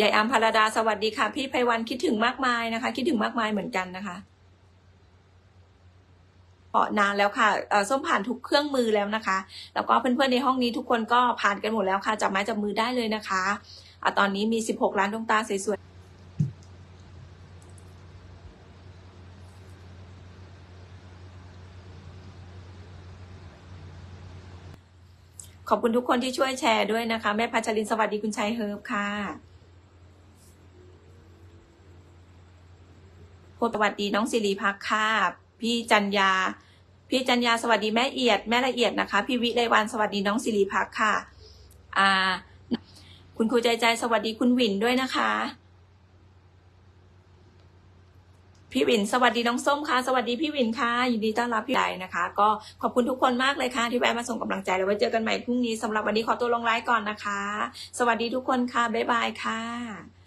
ยายอัมพารดาสวัสดีค่ะ พี่ไพวันคิดถึงมากมายนะคะ คิดถึงมากมายเหมือนกันนะคะเออนานแล้วค่ะส้มผ่านทุกเครื่องมือแล้วนะคะ แล้วก็เพื่อนๆในห้องนี้ทุกคนก็ผ่านกันหมดแล้วค่ะจับไม้จับมือได้เลยนะคะอะตอนนี้มี 16 ล้านดวงตาสวยๆขอบคุณทุกคนที่ช่วยแชร์ด้วยนะคะ แม่พัชรินสวัสดีคุณชัยเฮิร์บค่ะ พสต์สวัสดีน้องสิริพักค่ะพี่จันยา พี่จันยาสวัสดีแม่เอียดแม่ละเอียดนะคะ พี่วิไลวันสวัสดีน้องสิริพักค่ะอ่าคุณครูใจใจสวัสดีคุณวินด้วยนะคะ พี่วินสวัสดีน้องส้มค่ะ สวัสดีพี่วินค่ะยินดีต้อนรับพี่ใดนะคะ ก็ขอบคุณทุกคนมากเลยค่ะ ที่แวะมาส่งกำลังใจแล้วไว้เจอกันใหม่พรุ่งนี้สำหรับวันนี้ขอตัวลงไลฟ์ก่อนนะคะ สวัสดีทุกคนค่ะบ๊ายบายค่ะ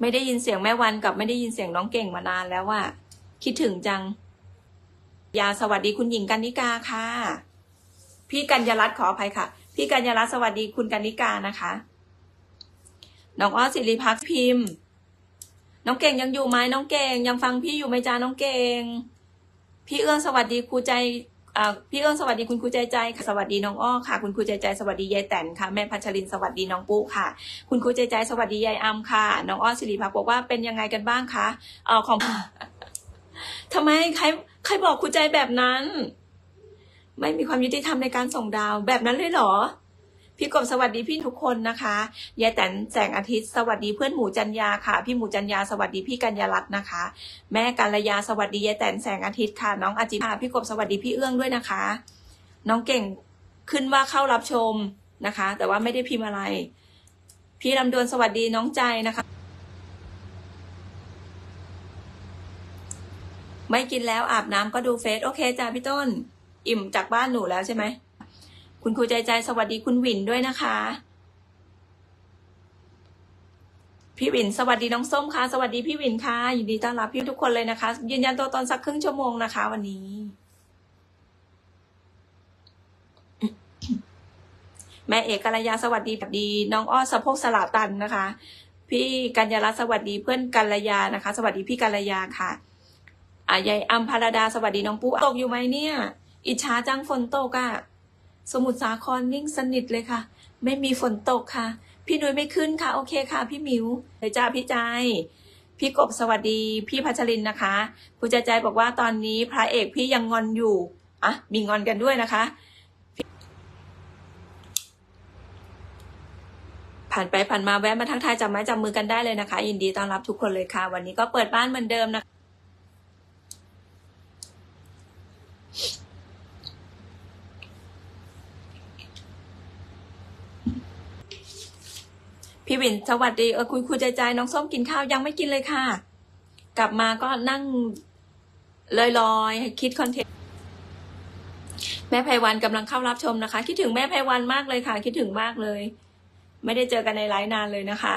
ไม่ได้ยินเสียงแม่วันกับไม่ได้ยินเสียงน้องเก่งมานานแล้วว่า คิดถึงจัง ยาสวัสดีคุณหญิงกันนิกาค่ะ พี่กัญญารัตน์ขออภัยค่ะ พี่กัญญารัตน์สวัสดีคุณกันนิกานะคะน้องอ้อสิริพักพิมพ์ น้องเก่งยังอยู่ไหมน้องเก่งยังฟังพี่อยู่ไหมจ้าน้องเก่ง พี่เอื้องสวัสดีครูใจ พี่เอื้องสวัสดีคุณครูใจใจค่ะสวัสดีน้องอ้อค่ะคุณครูใจใจสวัสดียายแตนค่ะแม่พัชรินสวัสดีน้องปุ๊ค่ะ คุณครูใจใจสวัสดียายอัมค่ะน้องอ้อสิริพักบอกว่าเป็นยังไงกันบ้างคะเออของทำไมใครใครบอกครูใจแบบนั้น ไม่มีความยุติธรรมในการส่งดาวแบบนั้นเลยเหรอ พี่กบสวัสดีพี่ทุกคนนะคะยายแตนแสงอาทิตย์ สวัสดีเพื่อนหมูจันยาค่ะ พี่หมูจันยาสวัสดีพี่กัญญารัตน์นะคะ แม่กัลยาสวัสดียายแตนแสงอาทิตย์ค่ะ น้องอาจิตาพี่กบสวัสดีพี่เอื้องด้วยนะคะ น้องเก่งขึ้นว่าเข้ารับชมนะคะ แต่ว่าไม่ได้พิมพ์อะไร พี่ลำดวนสวัสดีน้องใจนะคะ ไม่กินแล้วอาบน้ำก็ดูเฟซโอเคจ้าพี่ต้น อิ่มจากบ้านหนูแล้วใช่ไหม คุณครูใจใจสวัสดีคุณวินด้วยนะคะ พี่วิน สวัสดีน้องส้มค่ะ สวัสดีพี่วินค่ะยินดีต้อนรับพี่ทุกคนเลยนะคะ ยืนยันตัวตนสักครึ่งชั่วโมงนะคะ วันนี้ แม่เอกกัลยาสวัสดีแบบดี น้องอ้อสะโพกสลาตันนะคะ พี่กัญญารัตน์สวัสดีเพื่อนกัลยานะคะ สวัสดีพี่กัลยาค่ะอายายอัมพาราดาสวัสดีน้องปุ๊ตกอยู่ไหมเนี่ย อิจฉาจังฝนตกอะ สมุทรสาครนิ่งสนิทเลยค่ะ ไม่มีฝนตกค่ะ พี่นุ้ยไม่ขึ้นค่ะ โอเคค่ะ พี่มิวเลยจ้าพี่ใจพี่กบสวัสดีพี่พัชรินนะคะคุณใจใจบอกว่าตอนนี้พระเอกพี่ยังงอนอยู่อะมีงอนกันด้วยนะคะ ผ่านไปผ่านมาแวะมาทักทายจับไม้จับมือกันได้เลยนะคะ ยินดีต้อนรับทุกคนเลยค่ะ วันนี้ก็เปิดบ้านเหมือนเดิมนะคะ พี่วินสวัสดีเออคุยคุยใจใจน้องส้มกินข้าวยังไม่กินเลยค่ะ กลับมาก็นั่งลอยลอยๆคิดคอนเทนต์แม่ไพวันกำลังเข้ารับชมนะคะ คิดถึงแม่ไพวันมากเลยค่ะ คิดถึงมากเลย ไม่ได้เจอกันในไลฟ์นานเลยนะคะ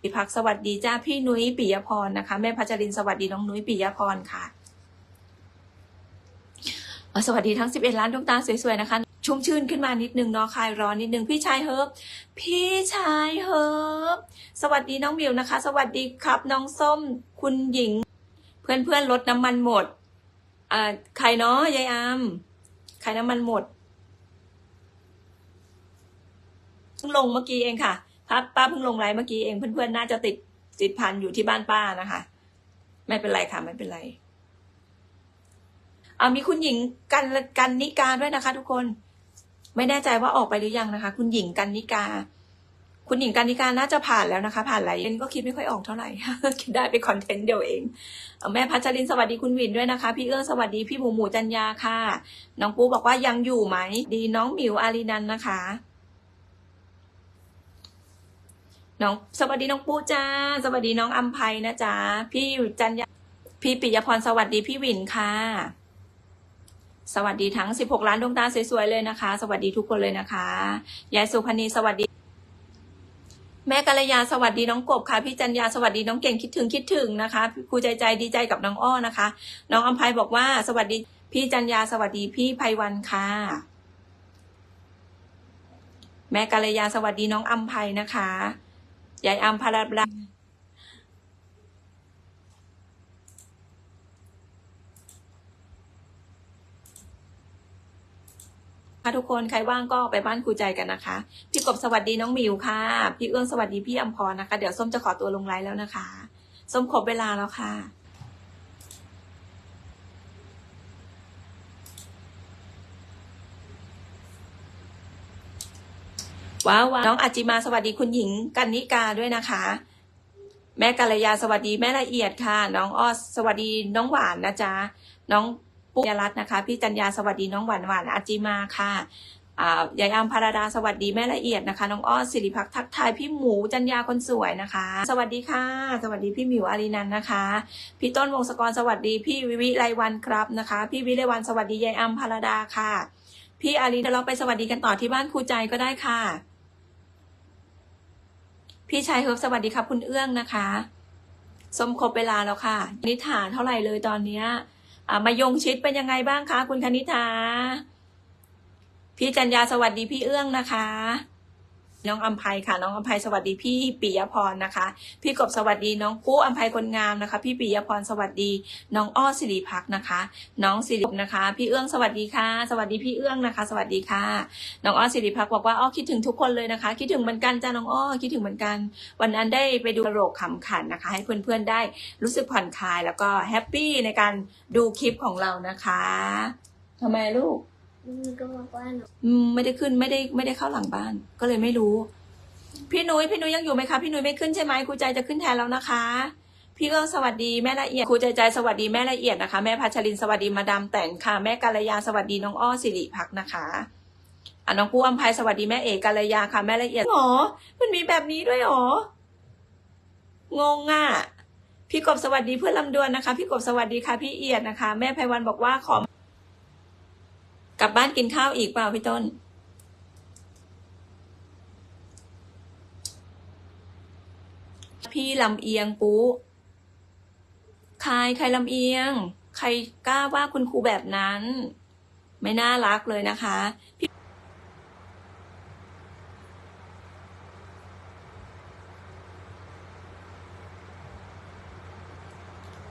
พี่พักสวัสดีจ้าพี่นุ้ยปิยพรนะคะ แม่พัชรินสวัสดีน้องนุ้ยปิยพรค่ะสวัสดีทั้ง 11 ล้านดวงตาสวยๆนะคะ ชุ่มชื่นขึ้นมานิดนึงเนาะคลายร้อนนิดนึงพี่ชายเฮิร์บพี่ชายเฮิร์บสวัสดีน้องมิวนะคะ สวัสดีครับน้องส้มคุณหญิง เพื่อนเพื่อนลดน้ำมันหมดอ่าใครเนาะยายอามใครน้ำมันหมดเพิ่งลงเมื่อกี้เองค่ะป้าป้าเพิ่งลงไลฟ์เมื่อกี้เองเพื่อนๆน่าจะติดติดพันอยู่ที่บ้านป้านะคะ ไม่เป็นไรค่ะไม่เป็นไรเอามีคุณหญิงกันกันนิกาด้วยนะคะทุกคน ไม่แน่ใจว่าออกไปหรือยังนะคะ คุณหญิงกันนิกา คุณหญิงกันนิกาน่าจะผ่านแล้วนะคะ ผ่านหลายเอ็นก็คิดไม่ค่อยออกเท่าไหร่คิดได้เป็นคอนเทนต์เดียวเองแม่พัชรินสวัสดีคุณวินด้วยนะคะ พี่เอื้อสวัสดีพี่หมูหมูจันยาค่ะ น้องปูบอกว่ายังอยู่ไหม ดีน้องหมิวอารีนันนะคะน้องสวัสดีน้องปูจ้า สวัสดีน้องอัมภัยนะจ๊ะพี่จันยาพี่ปิยพรสวัสดีพี่วินค่ะ สวัสดีทั้ง 16 ล้านดวงตาสวยๆเลยนะคะ สวัสดีทุกคนเลยนะคะยายสุพนีสวัสดี แม่กัลยาสวัสดีน้องกบค่ะพี่จันยาสวัสดีน้องเก่งคิดถึงคิดถึงนะคะครูใจใจดีใจกับน้องอ้อนะคะ น้องอัมภัยบอกว่าสวัสดีพี่จันยาสวัสดีพี่ไพวันค่ะ แม่กัลยาสวัสดีน้องอัมภัยนะคะยายอัมพาราบลา ค่ะทุกคนใครว่างก็ไปบ้านครูใจกันนะคะ พี่กบสวัสดีน้องมิวค่ะ พี่เอื้องสวัสดีพี่อัมพรนะคะ เดี๋ยวส้มจะขอตัวลงไลน์แล้วนะคะ ส้มครบเวลาแล้วค่ะว้าวว้าวน้องอาจิมาสวัสดีคุณหญิงกันนิกาด้วยนะคะ แม่กัลยาสวัสดีแม่ละเอียดค่ะ น้องอ้อสวัสดีน้องหวานนะจ๊ะน้อง ปุญญรัตน์นะคะ พี่จัญญาสวัสดีน้องหวานหวานอาจิมาค่ะยายอามพาราดาสวัสดีแม่ละเอียดนะคะ น้องอ้อสิริพักทักทายพี่หมูจัญญาคนสวยนะคะ สวัสดีค่ะ สวัสดีพี่หมิวอารีนันนะคะ พี่ต้นวงศกรสวัสดีพี่วิวิไลวันครับนะคะ พี่วิไลวันสวัสดียายอามพาราดาค่ะ พี่อารีเดี๋ยวเราไปสวัสดีกันต่อที่บ้านครูใจก็ได้ค่ะ พี่ชายเฮิร์บสวัสดีครับคุณเอื้องนะคะ สมครบเวลาแล้วค่ะนิษฐานเท่าไหร่เลยตอนเนี้ย มายงชิดเป็นยังไงบ้างคะ คุณคณิธาพี่จัญญาสวัสดีพี่เอื้องนะคะ น้องอัมภัยค่ะ น้องอัมภัยสวัสดีพี่ปิยพรนะคะ พี่กบสวัสดีน้องกู้อัมภัยคนงามนะคะ พี่ปิยพรสวัสดี น้องอ้อสิริพักนะคะ น้องสิรินะคะ พี่เอื้องสวัสดีค่ะ สวัสดีพี่เอื้องนะคะ สวัสดีค่ะ น้องอ้อสิริพักบอกว่าอ้อคิดถึงทุกคนเลยนะคะ คิดถึงเหมือนกันจ้าน้องอ้อคิดถึงเหมือนกัน วันนั้นได้ไปดูตลกขำขันนะคะ ให้เพื่อนๆได้รู้สึกผ่อนคลายแล้วก็แฮปปี้ในการดูคลิปของเรานะคะทำไมลูก ก็บอกว่านอืมไม่ได้ขึ้นไม่ได้ไม่ได้เข้าหลังบ้าน ก็เลยไม่รู้ พี่นุ้ยพี่นุ้ยยังอยู่ไหมคะพี่นุ้ยไม่ขึ้นใช่ไหมครูใจจะขึ้นแทนแล้วนะคะ พี่เอื้องสวัสดีแม่ละเอียดครูใจใจสวัสดีแม่ละเอียดนะคะ แม่พัชรินสวัสดีมาดามแต่งค่ะแม่กัลยาสวัสดีน้องอ้อสิริพักนะคะอะน้องผู้อัมภัยสวัสดีแม่เอกกัลยาค่ะแม่ละเอียดหรอมันมีแบบนี้ด้วยหรองงอะพี่กบสวัสดีเพื่อนลำดวนนะคะ พี่กบสวัสดีค่ะพี่เอียดนะคะ แม่ไพวันบอกว่าขอ กลับบ้านกินข้าวอีกเปล่าพี่ต้น พี่ลำเอียงปุ๊ใครใครลำเอียง ใครกล้าว่าคุณครูแบบนั้น ไม่น่ารักเลยนะคะพี่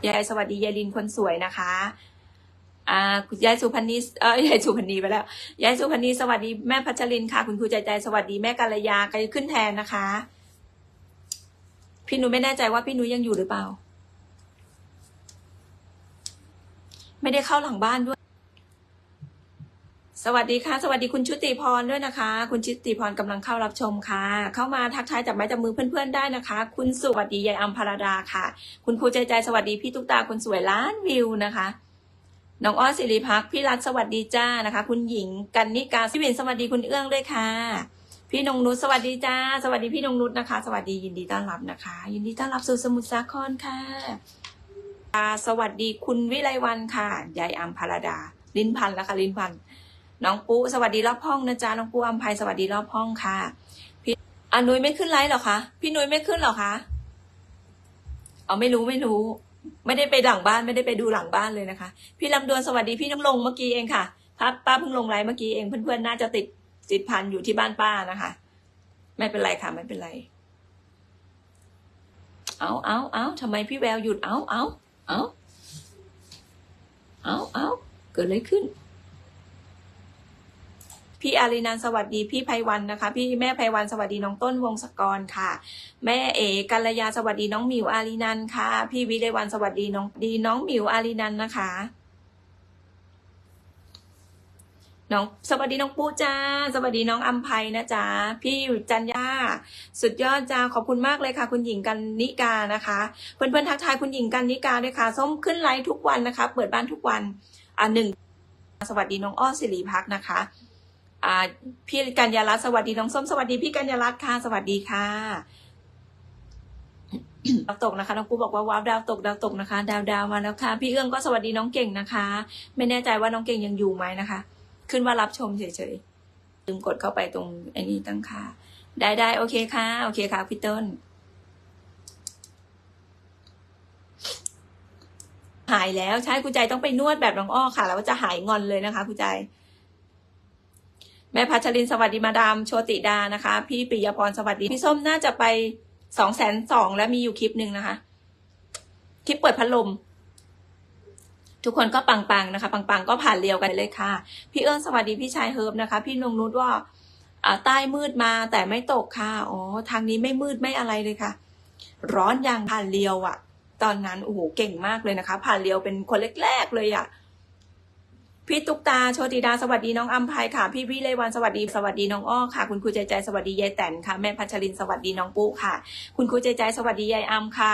ยายสวัสดียายลินคนสวยนะคะ อ่าคุณยายสุพรรณีเออยายสุพรรณีไปแล้วยายสุพรรณีสวัสดีแม่พัชรินค่ะ คุณครูใจใจสวัสดีแม่กัลยาใครขึ้นแทนนะคะ พี่หนูไม่แน่ใจว่าพี่หนูยังอยู่หรือเปล่า ไม่ได้เข้าหลังบ้านด้วย สวัสดีค่ะ สวัสดีคุณชุติพรด้วยนะคะ คุณชุติพรกำลังเข้ารับชมค่ะ เข้ามาทักทายจับไม้จับมือเพื่อนๆได้นะคะ คุณสวัสดียายอัมพาราดาค่ะ คุณครูใจใจสวัสดีพี่ตุ๊กตาคนสวยล้านวิวนะคะ น้องอ้อสิริพักพี่รัฐสวัสดีจ้านะคะ คุณหญิงกันนิกาพี่วินสวัสดีคุณเอื้องด้วยค่ะ พี่นงนุชสวัสดีจ้า สวัสดีพี่นงนุชนะคะ สวัสดียินดีต้อนรับนะคะ ยินดีต้อนรับสู่สมุทรสาครค่ะ สวัสดีคุณวิไลวันค่ะยายอัมพาราดา ลิ้นพันแล้วค่ะลิ้นพันน้องปุ๊สวัสดีรอบห้องนะจ๊ะน้องปุ๊อัมภัยสวัสดีรอบห้องค่ะพี่อนุ้ยไม่ขึ้นไลฟ์หรอคะพี่นุ้ยไม่ขึ้นหรอคะเอาไม่รู้ไม่รู้ ไม่ได้ไปหลังบ้านไม่ได้ไปดูหลังบ้านเลยนะคะ พี่ลำดวนสวัสดีพี่น้ำลงเมื่อกี้เองค่ะป้าป้าเพิ่งลงไลฟ์เมื่อกี้เองเพื่อนๆน่าจะติดติดพันอยู่ที่บ้านป้านะคะ ไม่เป็นไรค่ะไม่เป็นไร เอาเอาเอาทำไมพี่แววหยุดเอาเอาเอาเอาเอาเกิดอะไรขึ้น พี่อารีนันสวัสดีพี่ไพวันนะคะ พี่แม่ไพวันสวัสดีน้องต้นวงศกรค่ะ แม่เอกัลยาสวัสดีน้องหมิวอารีนันค่ะ พี่วิเลวันสวัสดีน้องดีน้องหมิวอารีนันนะคะน้องสวัสดีน้องปูจ้า สวัสดีน้องอัมภัยนะจ๊ะพี่จันยาสุดยอดจ้าขอบคุณมากเลยค่ะ คุณหญิงกันนิกานะคะ เพื่อนๆทักทายคุณหญิงกันนิกาด้วยค่ะส้มขึ้นไลฟ์ทุกวันนะคะ เปิดบ้านทุกวันอ่าหนึ่งสวัสดีน้องอ้อสิริพักนะคะ พี่กัญญารัตน์สวัสดีน้องส้มสวัสดีพี่กัญญารัตน์ค่ะ สวัสดีค่ะดาวตกนะคะน้องปูบอกว่าว้าวดาวตกดาวตกนะคะ ดาวดาวมาแล้วค่ะ พี่เอื้องก็สวัสดีน้องเก่งนะคะ ไม่แน่ใจว่าน้องเก่งยังอยู่ไหมนะคะ ขึ้นว่ารับชมเฉยๆลืมกดเข้าไปตรงไอ้นี่ตั้งค่าได้ได้โอเคค่ะ โอเคค่ะพี่ต้น หายแล้วใช่คุณใจต้องไปนวดแบบน้องอ้อค่ะ แล้วจะหายงอนเลยนะคะคุณใจ แม่พัชรินสวัสดีมาดามโชติดานะคะ พี่ปิยพรสวัสดี พี่ส้มน่าจะไปสองแสนสองแล้วมีอยู่คลิปหนึ่งนะคะ คลิปเปิดพัดลม ทุกคนก็ปังๆนะคะปังๆก็ผ่านเรียวกันเลยค่ะ พี่เอิญสวัสดีพี่ชายเฮิร์บนะคะ พี่นงนุชว่าอ่าใต้มืดมาแต่ไม่ตกค่ะอ๋อทางนี้ไม่มืดไม่อะไรเลยค่ะ ร้อนอย่างผ่านเรียวอะตอนนั้นโอ้โหเก่งมากเลยนะคะ ผ่านเรียวเป็นคนแรกๆเลยอะ พี่ตุ๊กตาโชติดาสวัสดีน้องอัมภัยค่ะ พี่วิเลวันสวัสดีสวัสดีน้องอ้อค่ะ คุณครูใจใจสวัสดียายแตนค่ะแม่พัชรินสวัสดีน้องปุ๊ค่ะ คุณครูใจใจสวัสดียายอัมค่ะ